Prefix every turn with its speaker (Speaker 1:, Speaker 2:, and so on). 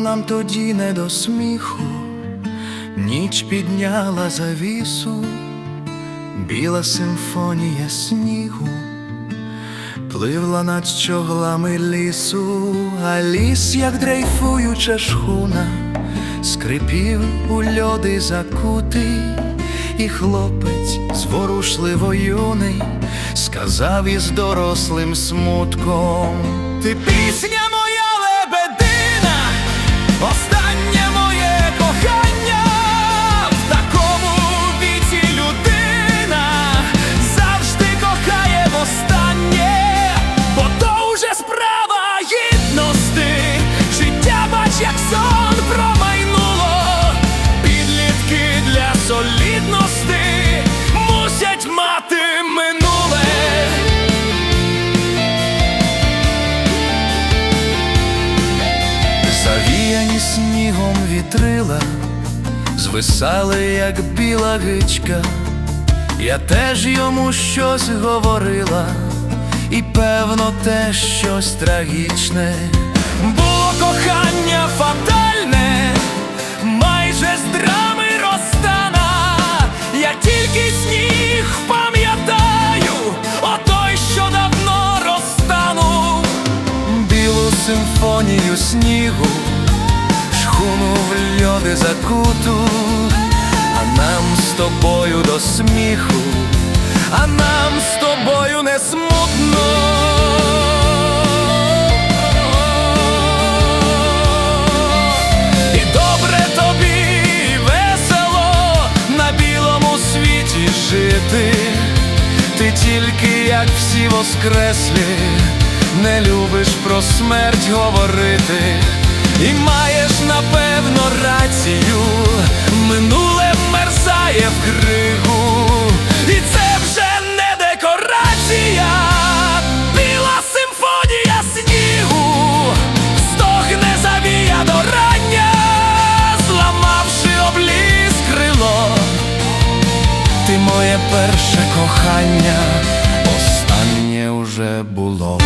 Speaker 1: нам тоді не до сміху, ніч підняла завісу, біла симфонія снігу, пливла над щоглами лісу, а ліс, як дрейфуюча шхуна, скрипів у льоди закутий, і хлопець зворушливо юний сказав із дорослим смутком: Ти пісня Завіяні снігом вітрила, звисали, як біла гичка. Я теж йому щось говорила, і певно, те щось трагічне. Було кохання фатальне, майже з драми розстана. Я тільки сніг пам'ятаю, отой, що давно розтанув білу симфонію снігу, шхуну в льоди закуту, а нам з тобою до сміху, а нам з тобою не смутно. І добре тобі весело на білому світі жити. Ти тільки, як всі воскреслі, не любиш про смерть говорити, і маєш напевно рацію, минуле мерзає в кригу, і це вже не декорація, біла симфонія снігу, стогне завія до рання, зламавши обліз крило, ти моє перше кохання, останнє уже було.